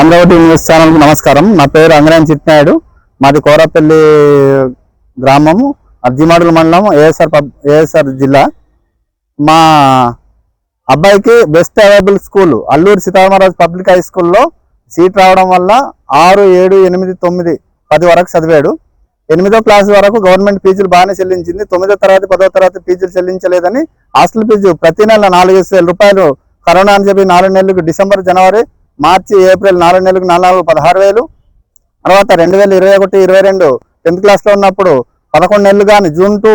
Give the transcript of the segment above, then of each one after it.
Amaravati news ఛానల్కి నమస్కారం. నా పేరు అంగరాయన్ చిట్నాయుడు. మాది కోరపల్లి గ్రామము అర్జిమాడుల మండలం ఏఎస్ఆర్ పబ్ ఏఎస్ఆర్ జిల్లా. మా అబ్బాయికి best available school Alluri Sitaramaraju public high స్కూల్లో సీట్ రావడం వల్ల ఆరు ఏడు ఎనిమిది తొమ్మిది పది వరకు చదివాడు. ఎనిమిదో క్లాస్ వరకు గవర్నమెంట్ ఫీజులు బాగానే చెల్లించింది. తొమ్మిదో తరగతి పదో తరగతి ఫీజులు చెల్లించలేదని హాస్టల్ ఫీజు ప్రతి నెల నాలుగు వేల రూపాయలు కరోనా అని చెప్పి నాలుగు నెలలకు డిసెంబర్ జనవరి మార్చి ఏప్రిల్ నాలుగు నెలలకు నాలుగు నాలుగు పదహారు వేలు. తర్వాత రెండు వేల ఇరవై ఒకటి ఇరవై రెండు టెన్త్ క్లాస్లో ఉన్నప్పుడు పదకొండు నెలలు కానీ జూన్ టు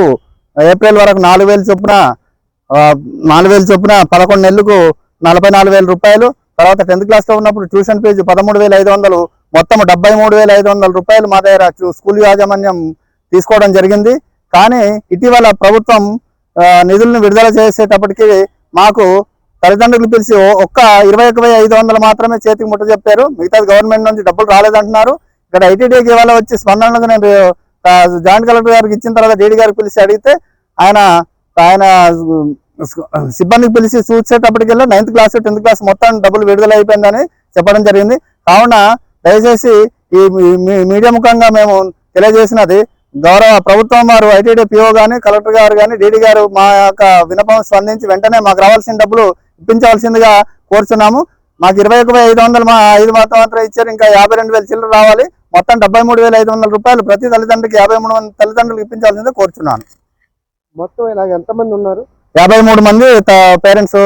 ఏప్రిల్ వరకు నాలుగు వేలు చొప్పున నాలుగు వేలు చొప్పున పదకొండు నెలలకు నలభై నాలుగు వేల రూపాయలు. తర్వాత టెన్త్ క్లాస్లో ఉన్నప్పుడు ట్యూషన్ ఫీజు పదమూడు వేల ఐదు వందలు మొత్తం డెబ్బై మూడు వేల ఐదు వందల రూపాయలు మా దగ్గర స్కూల్ యాజమాన్యం తీసుకోవడం జరిగింది. కానీ ఇటీవల ప్రభుత్వం నిధులను విడుదల చేసేటప్పటికి మాకు తల్లిదండ్రులు పిలిచి ఒక్క ఇరవై ఒక ఐదు వందలు మాత్రమే చేతికి ముట్ట చెప్పారు. మిగతాది గవర్నమెంట్ నుంచి డబ్బులు రాలేదంటున్నారు. ఇక్కడ ఐటీడీకి ఇవాళ వచ్చి స్పందనకు నేను జాయింట్ కలెక్టర్ గారికి ఇచ్చిన తర్వాత డీడీ గారికి పిలిచి అడిగితే ఆయన ఆయన సిబ్బందికి పిలిచి చూసేటప్పటికెళ్ళి నైన్త్ క్లాస్ టెన్త్ క్లాస్ మొత్తం డబ్బులు విడుదల అయిపోయిందని చెప్పడం జరిగింది. కావున దయచేసి ఈ మీ- మీడియా ముఖంగా మేము తెలియజేసినది గౌరవ ప్రభుత్వం వారు ఐటీడీ పిఓ కానీ కలెక్టర్ గారు కానీ డీడీ గారు మా యొక్క వినపం స్పందించి వెంటనే మాకు రావాల్సిన డబ్బులు ఇప్పించవలసిందిగా కోరుచున్నాము. మాకు ఇరవై ఒక ఐదు వందలు మా ఐదు మాత్రం మాత్రం ఇచ్చారు. ఇంకా యాభై రెండు వేల చిల్లర రావాలి. మొత్తం డెబ్బై మూడు వేల ఐదు వందల రూపాయలు ప్రతి తల్లిదండ్రులకి యాభై మూడు మంది తల్లిదండ్రులకు ఇప్పించాల్సిందే కోరుచున్నాను. మొత్తం ఇలాగ ఎంతమంది ఉన్నారు? యాభై మూడు మంది పేరెంట్స్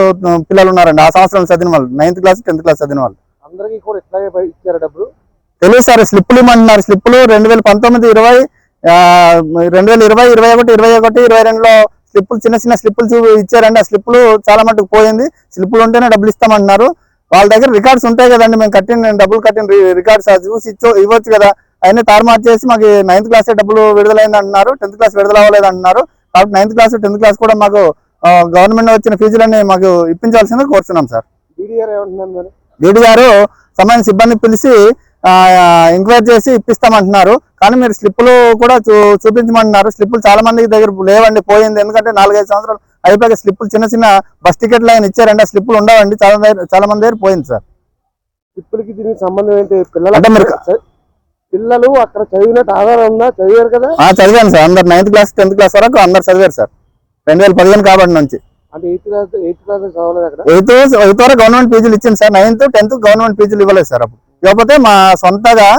పిల్లలు ఉన్నారండి. ఆ సంవత్సరం చదివిన వాళ్ళు. నైన్త్ క్లాస్ టెన్త్ క్లాస్ చదివిన వాళ్ళు. అందరికీ కూడా ఇట్లాగే ఇచ్చారు డబ్బులు? తెలియదు సార్ స్లిప్పులు ఇమ్మంటున్నారు స్లిప్పులు రెండు వేల పంతొమ్మిది ఇరవై రెండు వేల ఇరవై ఇరవై ఒకటి ఇరవై ఒకటి ఇరవై రెండులో స్లిప్పులు చిన్న చిన్న స్లిప్పులు చూ ఇచ్చారండి. ఆ స్లిప్పులు చాలా మటుకు పోయింది. స్లిప్పులు ఉంటేనే డబ్బులు ఇస్తామంటున్నారు. వాళ్ళ దగ్గర రికార్డ్స్ ఉంటాయి కదండి. మేము కట్టిన డబ్బులు కట్టిన రికార్డ్స్ చూసి ఇచ్చో ఇవ్వచ్చు కదా. అవన్నీ తారుమారు చేసి మాకు నైన్త్ క్లాస్ డబ్బులు విడుదలైంది అంటున్నారు. టెన్త్ క్లాస్ విడుదల అవ్వలేదు అంటున్నారు. కాబట్టి నైన్త్ క్లాస్ టెన్త్ క్లాస్ కూడా మాకు గవర్నమెంట్ వచ్చిన ఫీజులన్నీ మాకు ఇప్పించాల్సిందే కోరుతున్నాం సార్. డీడీ గారు సమయం సిబ్బంది పిలిచి ఎంక్వైరీ చేసి ఇప్పిస్తామంటున్నారు. కానీ మీరు స్లిప్పులు కూడా చూ చూపించమంటున్నారు. స్లిప్పులు చాలా మంది దగ్గర లేవండి పోయింది. ఎందుకంటే నాలుగైదు సంవత్సరాలు అయిపోయాక స్లిప్పులు చిన్న చిన్న బస్ టికెట్ లైన్ ఇచ్చారండి. ఆ స్లిప్పులు ఉండవండి. చాలా చాలా మంది దగ్గర పోయింది సార్. ఇప్పటికి దీనికి సంబంధం ఏంటి? పిల్లలు పిల్లలు అక్కడ చదివినట్టు ఆధారం ఉందా? చదివారు కదా? చదివాను సార్. అందరు నైన్త్ క్లాస్ టెన్త్ క్లాస్ వరకు అందరు చదివారు సార్. రెండు వేల పదిహేను కాబట్టి నుంచి. అంటే ఎయిత్ ఎయిత్ వరకు గవర్నమెంట్ ఫీజులు ఇచ్చింది సార్. నైన్త్ టెన్త్ గవర్నమెంట్ ఫీజులు ఇవ్వలేదు సార్ అప్పుడు. లేకపోతే మా సొంతగా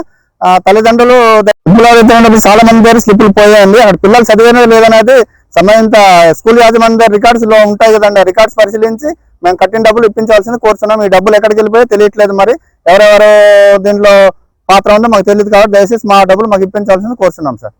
తల్లిదండ్రులు స్లిప్పులు అడుగుతున్నప్పుడు చాలా మంది దగ్గర స్లిప్పులు పోయాయండి. అక్కడ పిల్లలు చదివిన లేదనేది సమయంత స్కూల్ యాజమాన్య దగ్గర రికార్డ్స్లో ఉంటాయి కదండి. రికార్డ్స్ పరిశీలించి మేము కట్టిన డబ్బులు ఇప్పించాల్సింది కోరుతున్నాం ఈ డబ్బులు ఎక్కడికి వెళ్ళిపోయో తెలియట్లేదు మరి. ఎవరెవరో దీంట్లో పాత్ర ఉందో మాకు తెలియదు కాబట్టి దయచేసి మా డబ్బులు మాకు ఇప్పించాల్సింది కోరుతున్నాం సార్.